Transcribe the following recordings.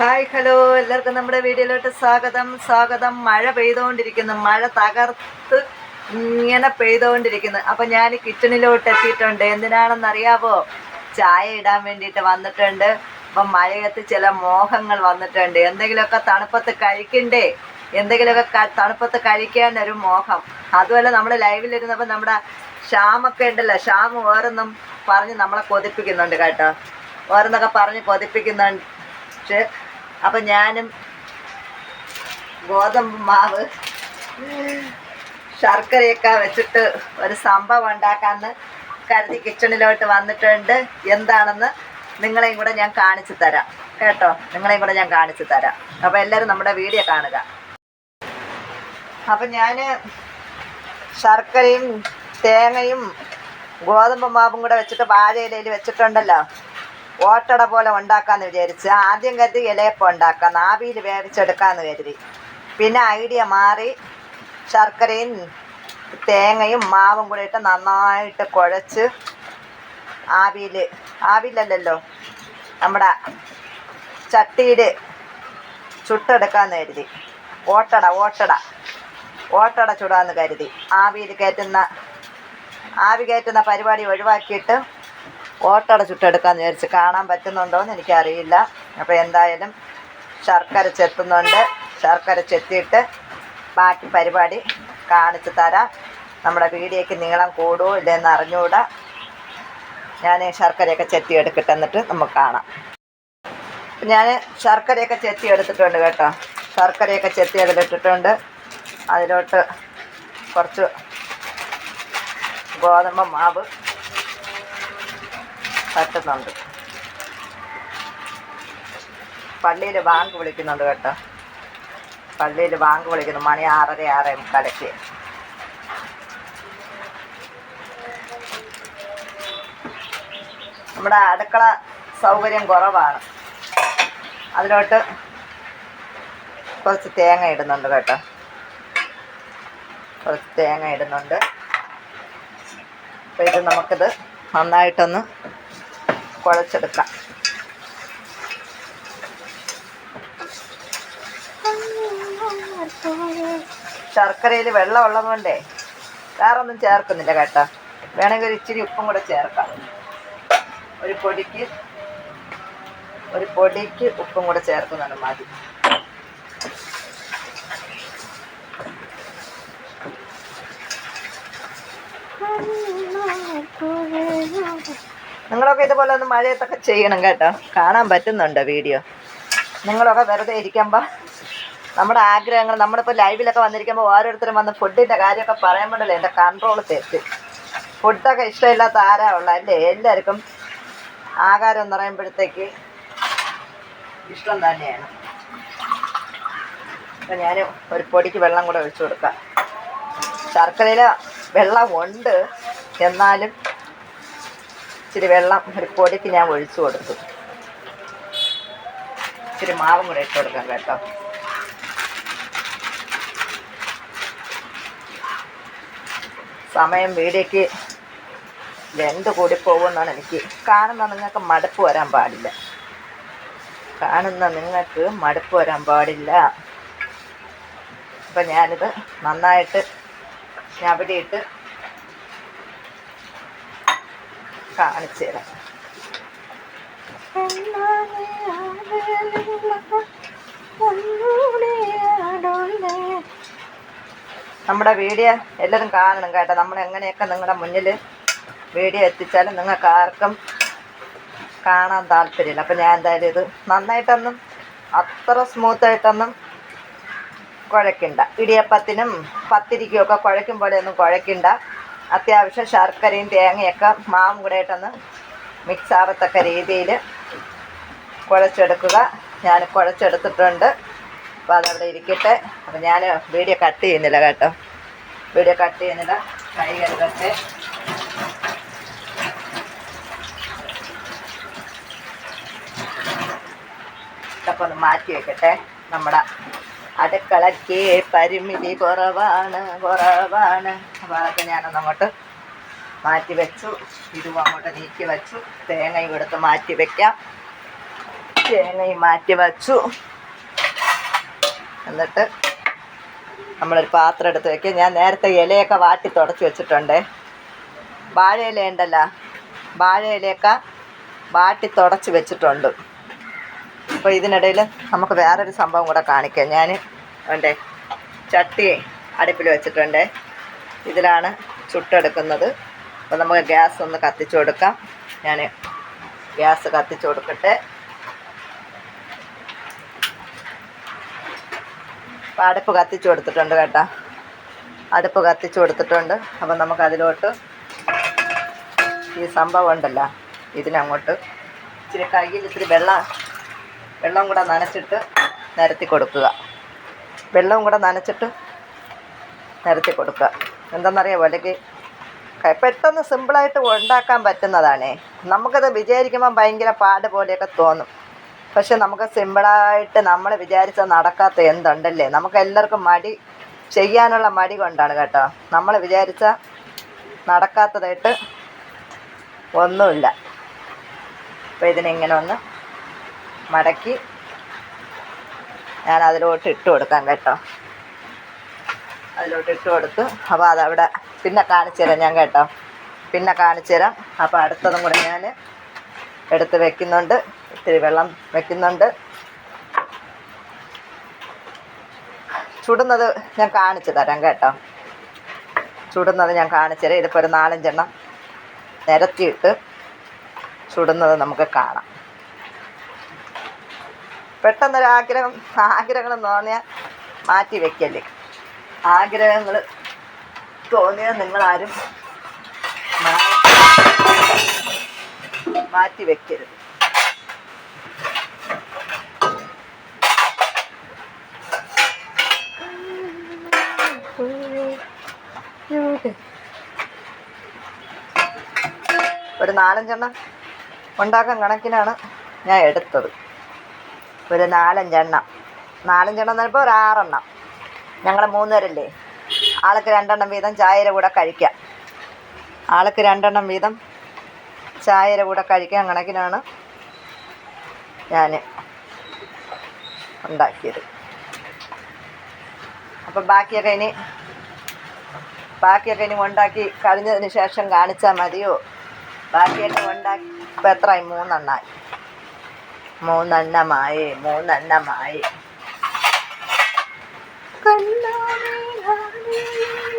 Hi hello. എല്ലാവർക്കും നമ്മുടെ വീഡിയോയിലോട്ട് സ്വാഗതം. സ്വാഗതം. മഴ പെയ്തുകൊണ്ടിരിക്കുന്നു. മഴ തകർത്ത് ഇങ്ങനെ പെയ്തുകൊണ്ടിരിക്കുന്നു. അപ്പം ഞാൻ കിച്ചണിലോട്ട് എത്തിയിട്ടുണ്ട്. എന്തിനാണെന്ന് അറിയാവോ? ചായ ഇടാൻ വേണ്ടിയിട്ട് വന്നിട്ടുണ്ട്. അപ്പം മഴയത്ത് ചില മോഹങ്ങൾ വന്നിട്ടുണ്ട്. എന്തെങ്കിലുമൊക്കെ തണുപ്പത്ത് കഴിക്കണ്ടേ? എന്തെങ്കിലുമൊക്കെ തണുപ്പത്ത് കഴിക്കാൻ ഒരു മോഹം. അതുപോലെ നമ്മൾ ലൈവിലിരുന്നപ്പോൾ നമ്മുടെ ഷാമൊക്കെ ഉണ്ടല്ലോ. ഷാം ഓരോന്നും പറഞ്ഞ് നമ്മളെ കൊതിപ്പിക്കുന്നുണ്ട് കേട്ടോ. ഓരോന്നൊക്കെ പറഞ്ഞ് കൊതിപ്പിക്കുന്നുണ്ട്. പക്ഷെ അപ്പം ഞാനും ഗോതമ്പ് മാവ് ശർക്കരയൊക്കെ വെച്ചിട്ട് ഒരു സംഭവം ഉണ്ടാക്കാമെന്ന് കരുതി കിച്ചണിലോട്ട് വന്നിട്ടുണ്ട്. എന്താണെന്ന് നിങ്ങളെയും കൂടെ ഞാൻ കാണിച്ചു തരാം. കേട്ടോ? നിങ്ങളെയും കൂടെ ഞാൻ കാണിച്ചു തരാം. അപ്പോൾ എല്ലാവരും നമ്മുടെ വീഡിയോ കാണുക. അപ്പം ഞാൻ ശർക്കരയും തേങ്ങയും ഗോതമ്പ് മാവും കൂടെ വെച്ചിട്ട് വാഴയിലയിൽ വെച്ചിട്ടുണ്ടല്ലോ. ഓട്ടട പോലെ ഉണ്ടാക്കാന്ന് വിചാരിച്ച് ആദ്യം കരുതി ഇലയപ്പം ഉണ്ടാക്കാം നാവിയിൽ വേവിച്ചെടുക്കാന്ന് കരുതി. പിന്നെ ഐഡിയ മാറി ശർക്കരയും തേങ്ങയും മാവും കൂടെ ഇട്ട് നന്നായിട്ട് കുഴച്ച് ആവിയിൽ ആവിയിലല്ലല്ലോ നമ്മുടെ ചട്ടിയിൽ ചുട്ടെടുക്കാന്ന് കരുതി. ഓട്ടട ഓട്ടട ഓട്ടട ചുടാന്ന് കരുതി. ആവിയിൽ കയറ്റുന്ന ആവി കയറ്റുന്ന പരിപാടി ഒഴിവാക്കിയിട്ട് ഓട്ടട ചുട്ടെടുക്കാൻ വിചാരിച്ച് കാണാൻ പറ്റുന്നുണ്ടോ എന്ന് എനിക്കറിയില്ല. അപ്പോൾ എന്തായാലും ശർക്കര ചെത്തുന്നുണ്ട്. ശർക്കര ചെത്തിയിട്ട് ബാക്കി പരിപാടി കാണിച്ചു തരാം. നമ്മുടെ വീഡിയോയ്ക്ക് നീളം കൂടുമോ ഇല്ലെന്ന് അറിഞ്ഞുകൂടാ. ഞാൻ ശർക്കരയൊക്കെ ചെത്തി എടുക്കട്ടെ എന്നിട്ട് നമുക്ക് കാണാം. ഞാൻ ശർക്കരയൊക്കെ ചെത്തി എടുത്തിട്ടുണ്ട് കേട്ടോ. ശർക്കരയൊക്കെ ചെത്തി അതിലിട്ടിട്ടുണ്ട് അതിലോട്ട് കുറച്ച് ഗോതമ്പ് മാവ് തട്ടുന്നുണ്ട് പള്ളിയിൽ ബാങ്ക് വിളിക്കുന്നുണ്ട് കേട്ടോ. പള്ളിയിൽ ബാങ്ക് വിളിക്കുന്നു. മണി ആറര ആറേ മുക്കാലയ്ക്ക് നമ്മുടെ അടുക്കള സൗകര്യം കുറവാണ്. അതിലോട്ട് കുറച്ച് തേങ്ങ ഇടുന്നുണ്ട് കേട്ടോ. കുറച്ച് തേങ്ങ ഇടുന്നുണ്ട്. അപ്പോൾ ഇത് നമുക്കിത് നന്നായിട്ടൊന്ന് കുഴച്ചെടുക്കാം ശർക്കരയിൽ വെള്ളം ഉള്ളതുകൊണ്ടേ വേറെ ഒന്നും ചേർക്കുന്നില്ല കേട്ടോ വേണമെങ്കിൽ ഒരു ഇച്ചിരി ഉപ്പും കൂടെ ചേർക്കാം ഒരു പൊടിക്ക് ഒരു പൊടിക്ക് ഉപ്പും കൂടെ ചേർക്കുന്നുണ്ട് മതി നിങ്ങളൊക്കെ ഇതുപോലെ ഒന്ന് മഴയത്തൊക്കെ ചെയ്യണം കേട്ടോ. കാണാൻ പറ്റുന്നുണ്ടോ വീഡിയോ. നിങ്ങളൊക്കെ വെറുതെ ഇരിക്കുമ്പോൾ നമ്മുടെ ആഗ്രഹങ്ങൾ നമ്മളിപ്പോൾ ലൈവിലൊക്കെ വന്നിരിക്കുമ്പോൾ ഓരോരുത്തരും വന്ന് ഫുഡിന്റെ കാര്യമൊക്കെ പറയുമ്പോഴല്ലേ എന്റെ കൺട്രോൾ തെറ്റ്. ഫുഡൊക്കെ ഇഷ്ടമില്ലാത്ത ആരാ ഉള്ള? അല്ലേ? എല്ലാവർക്കും ആഹാരം എന്ന് പറയുമ്പോഴത്തേക്ക് ഇഷ്ടം തന്നെയാണ്. അപ്പം ഞാൻ ഒരു പൊടിക്ക് വെള്ളം കൂടെ ഒഴിച്ചു കൊടുക്കാം. ശർക്കരയിൽ വെള്ളം ഉണ്ട്. എന്നാലും ഇച്ചിരി വെള്ളം ഒരു പൊടിക്ക് ഞാൻ ഒഴിച്ചു കൊടുത്തു. ഇച്ചിരി മാവും കൂടെ ഇട്ട് കൊടുക്കാം കേട്ടോ. സമയം വീടേക്ക് രണ്ട് കൂടി പോകുമെന്നാണ് എനിക്ക് കാണുന്ന നിങ്ങൾക്ക് മടുപ്പ് വരാൻ പാടില്ല. കാണുന്ന നിങ്ങൾക്ക് മടുപ്പ് വരാൻ പാടില്ല. അപ്പം ഞാനിത് നന്നായിട്ട് ഞവടിയിട്ട് കാണിച്ചു തരാം. നമ്മുടെ വീഡിയോ എല്ലാവരും കാണണം കേട്ടോ. നമ്മൾ എങ്ങനെയൊക്കെ നിങ്ങളുടെ മുന്നിൽ വീഡിയോ എത്തിച്ചാലും നിങ്ങൾക്ക് ആർക്കും കാണാൻ താല്പര്യമില്ല. അപ്പം ഞാൻ എന്തായാലും ഇത് നന്നായിട്ടൊന്നും അത്ര സ്മൂത്തായിട്ടൊന്നും കുഴക്കണ്ട ഇടിയപ്പത്തിനും പത്തിരിക്കും ഒക്കെ കുഴക്കും പോലെയൊന്നും കുഴക്കണ്ട അത്യാവശ്യം ശർക്കരയും തേങ്ങയൊക്കെ മാവും കൂടെ ആയിട്ടൊന്ന് മിക്സ് ആവത്തക്ക രീതിയിൽ കുഴച്ചെടുക്കുക. ഞാൻ കുഴച്ചെടുത്തിട്ടുണ്ട്. അപ്പോൾ അതവിടെ ഇരിക്കട്ടെ. അപ്പോൾ ഞാൻ വീഡിയോ കട്ട് ചെയ്യുന്നില്ല കേട്ടോ. വീഡിയോ കട്ട് ചെയ്യുന്നില്ല. കൈ കരുതട്ടെ ഇതൊക്കെ ഒന്ന് മാറ്റി വെക്കട്ടെ. നമ്മുടെ അടുക്കളയ്ക്ക് പരിമിതി കുറവാണ് കുറവാണ്. അതൊക്കെ ഞാനൊന്ന് അങ്ങോട്ട് മാറ്റി വെച്ചു. ഇതും അങ്ങോട്ട് നീക്കി വെച്ചു. തേങ്ങയും എടുത്ത് മാറ്റി വെക്കാം. തേങ്ങയും മാറ്റി വെച്ചു. എന്നിട്ട് നമ്മളൊരു പാത്രം എടുത്ത് വെക്കുക ഞാൻ നേരത്തെ ഇലയൊക്കെ വാട്ടി തുടച്ച് വെച്ചിട്ടുണ്ട്. വാഴയില ഉണ്ടല്ലോ വാഴയിലയൊക്കെ വാട്ടി തുടച്ച് വെച്ചിട്ടുണ്ട്. അപ്പോൾ ഇതിനിടയിൽ നമുക്ക് വേറൊരു സംഭവം കൂടെ കാണിക്കാം. ഞാൻ വേണ്ടേ ചട്ടി അടുപ്പിൽ വെച്ചിട്ടുണ്ട്. ഇതിലാണ് ചുട്ടെടുക്കുന്നത്. അപ്പോൾ നമുക്ക് ഗ്യാസ് ഒന്ന് കത്തിച്ചു കൊടുക്കാം. ഞാൻ ഗ്യാസ് കത്തിച്ചു കൊടുക്കട്ടെ. അടുപ്പ് കത്തിച്ചു കൊടുത്തിട്ടുണ്ട് കേട്ടോ. അടുപ്പ് കത്തിച്ചു കൊടുത്തിട്ടുണ്ട്. അപ്പം നമുക്ക് അതിലോട്ട് ഈ സംഭവം ഉണ്ടല്ലോ. ഇതിനങ്ങോട്ട് ഇച്ചിരി കയ്യിൽ ഇച്ചിരി വെള്ളം വെള്ളം കൂടെ നനച്ചിട്ട് നിരത്തി കൊടുക്കുക. വെള്ളവും കൂടെ നനച്ചിട്ട് നിരത്തി കൊടുക്കുക. എന്താണെന്നറിയാമോ അറിയാം വിലക്ക് പെട്ടെന്ന് സിമ്പിളായിട്ട് ഉണ്ടാക്കാൻ പറ്റുന്നതാണേ. നമുക്കത് വിചാരിക്കുമ്പോൾ ഭയങ്കര പാട് പോലെയൊക്കെ തോന്നും. പക്ഷെ നമുക്ക് സിമ്പിളായിട്ട് നമ്മൾ വിചാരിച്ച നടക്കാത്ത എന്തുണ്ടല്ലേ? നമുക്ക് എല്ലാവർക്കും മടി ചെയ്യാനുള്ള മടി കൊണ്ടാണ് കേട്ടോ. നമ്മൾ വിചാരിച്ച നടക്കാത്തതായിട്ട് ഒന്നുമില്ല. അപ്പോൾ ഇതിനിങ്ങനെ ഒന്ന് മടക്കി ഞാൻ അതിലോട്ട് ഇട്ട് കൊടുക്കാം കേട്ടോ. അതിലോട്ട് ഇട്ട് കൊടുത്തു. അപ്പോൾ അതവിടെ പിന്നെ കാണിച്ചു തരാം ഞാൻ കേട്ടോ. പിന്നെ കാണിച്ചു തരാം. അപ്പോൾ അടുത്തതും കൂടെ ഞാൻ എടുത്ത് വെക്കുന്നുണ്ട്. ഇത്തിരി വെള്ളം വെക്കുന്നുണ്ട്. ചുടുന്നത് ഞാൻ കാണിച്ചു തരാം കേട്ടോ. ചുടുന്നത് ഞാൻ കാണിച്ചു തരാം. ഇതിപ്പോൾ ഒരു നാലഞ്ചെണ്ണം നിരത്തിയിട്ട് ചുടുന്നത് നമുക്ക് കാണാം. പെട്ടെന്നൊരു ആഗ്രഹം ആഗ്രഹങ്ങൾ തോന്നിയാൽ മാറ്റി വെക്കല്ലേ? ആഗ്രഹങ്ങൾ തോന്നിയ നിങ്ങളാരും മാറ്റി വെക്കരുത്. ഒരു നാലഞ്ചെണ്ണം ഉണ്ടാക്കാൻ കണക്കിനാണ് ഞാൻ എടുത്തത്. ഒരു നാലഞ്ചെണ്ണം. നാലഞ്ചെണ്ണം എന്ന് പറയുമ്പോൾ ഒരു ആറെണ്ണം ഞങ്ങൾ മൂന്നുപേരല്ലേ? ആൾക്ക് രണ്ടെണ്ണം വീതം ചായര കൂടെ കഴിക്കാം. ആൾക്ക് രണ്ടെണ്ണം വീതം ചായര കൂടെ കഴിക്കാൻ കണക്കിനാണ് ഞാൻ ഉണ്ടാക്കിയത്. അപ്പം ബാക്കിയൊക്കെ ഇനി ബാക്കിയൊക്കെ ഇനി ഉണ്ടാക്കി കഴിഞ്ഞതിന് ശേഷം കാണിച്ചാൽ മതിയോ? ബാക്കിയൊക്കെ ഉണ്ടാക്കി ഇപ്പം എത്രയായി മൂന്നെണ്ണമായി മൂന്നെണ്ണമായി മൂന്നെണ്ണമായി. Con nome, nome, nome.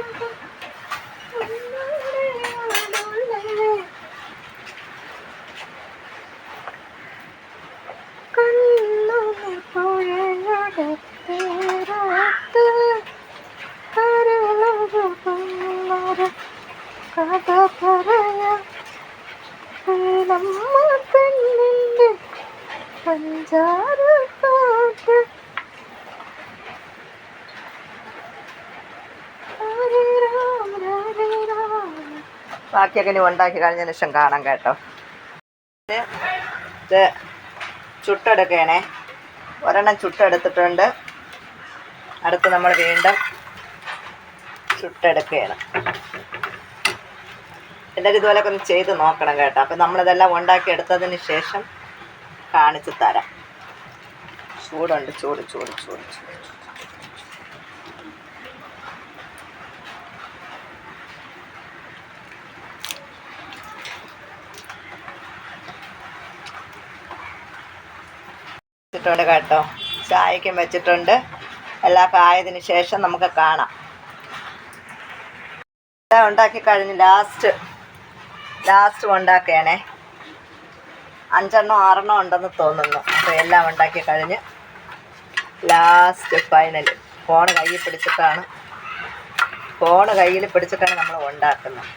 ബാക്കിയൊക്കെ ഇനി ഉണ്ടാക്കി കഴിഞ്ഞ ശേഷം കാണാം കേട്ടോ. ഇത് ചുട്ടെടുക്കണേ. ഒരെണ്ണം ചുട്ടെടുത്തിട്ടുണ്ട്. അടുത്ത് നമ്മൾ വീണ്ടും ചുട്ടെടുക്കുകയാണ്. എല്ലാവരും ഇതുപോലൊക്കെ ഒന്ന് ചെയ്ത് നോക്കണം കേട്ടോ. അപ്പം നമ്മളിതെല്ലാം ഉണ്ടാക്കി എടുത്തതിന് ശേഷം കാണിച്ചു തരാം. ചൂടുണ്ട് ചൂട് ചൂട് ചൂട് ചൂട്. വെച്ചിട്ടുണ്ട് കേട്ടോ. ചായക്കും വെച്ചിട്ടുണ്ട്. എല്ലാം ആയതിന് ശേഷം നമുക്ക് കാണാം. എല്ലാം ഉണ്ടാക്കി കഴിഞ്ഞ് ലാസ്റ്റ് ലാസ്റ്റ് ഉണ്ടാക്കുകയാണേ അഞ്ചെണ്ണോ ആറെണ്ണോ ഉണ്ടെന്ന് തോന്നുന്നു. അപ്പോൾ എല്ലാം ഉണ്ടാക്കി കഴിഞ്ഞ് ലാസ്റ്റ് ഫൈനൽ ഫോൺ കയ്യിൽ പിടിച്ചിട്ടാണ്. ഫോൺ കയ്യിൽ പിടിച്ചിട്ടാണ് നമ്മൾ ഉണ്ടാക്കുന്നത്.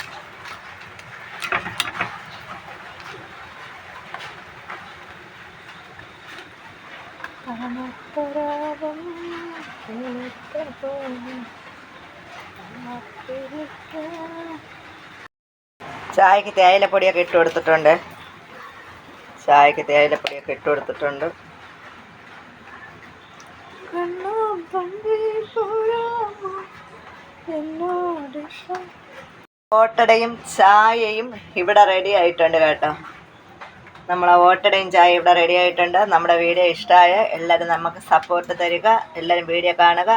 തണുത്തരാവും. ചായക്ക് തേയിലപ്പൊടിയൊക്കെ ഇട്ട് കൊടുത്തിട്ടുണ്ട്. ചായക്ക് തേയിലപ്പൊടിയൊക്കെ ഇട്ട് കൊടുത്തിട്ടുണ്ട്. ഓട്ടടയും ചായയും ഇവിടെ റെഡി ആയിട്ടുണ്ട് കേട്ടോ. നമ്മളെ ഓട്ടടയും ചായ ഇവിടെ റെഡി ആയിട്ടുണ്ട്. നമ്മുടെ വീഡിയോ ഇഷ്ടമായ എല്ലാവരും നമുക്ക് സപ്പോർട്ട് തരിക. എല്ലാവരും വീഡിയോ കാണുക.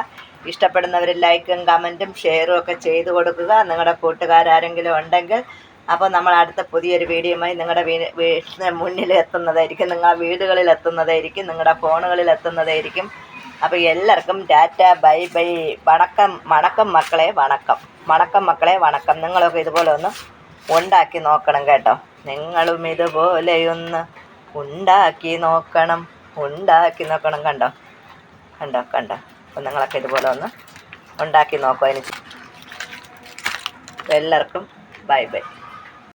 ഇഷ്ടപ്പെടുന്നവർ ലൈക്കും കമന്റും ഷെയറും ഒക്കെ ചെയ്തു കൊടുക്കുക. നിങ്ങളുടെ കൂട്ടുകാരാരെങ്കിലും ഉണ്ടെങ്കിൽ അപ്പോൾ നമ്മൾ അടുത്ത പുതിയൊരു വീഡിയോയുമായി നിങ്ങളുടെ വീടിന് മുന്നിൽ എത്തുന്നതായിരിക്കും. നിങ്ങളുടെ വീടുകളിൽ എത്തുന്നതായിരിക്കും. നിങ്ങളുടെ ഫോണുകളിൽ എത്തുന്നതായിരിക്കും. അപ്പോൾ എല്ലാവർക്കും ടാറ്റ ബൈ ബൈ. വണക്കം വണക്കം മക്കളെ വണക്കം. വണക്കം മക്കളെ വണക്കം. നിങ്ങളൊക്കെ ഇതുപോലെ ഒന്ന് ഉണ്ടാക്കി നോക്കണം കേട്ടോ. നിങ്ങളും ഇതുപോലെയൊന്ന് ഉണ്ടാക്കി നോക്കണം. ഉണ്ടാക്കി നോക്കണം. കണ്ടോ? കണ്ടോ? കണ്ടോ? അപ്പം നിങ്ങളൊക്കെ ഇതുപോലെ ഒന്ന് ഉണ്ടാക്കി നോക്കുക അതിന്. എല്ലാവർക്കും ബൈ ബൈ.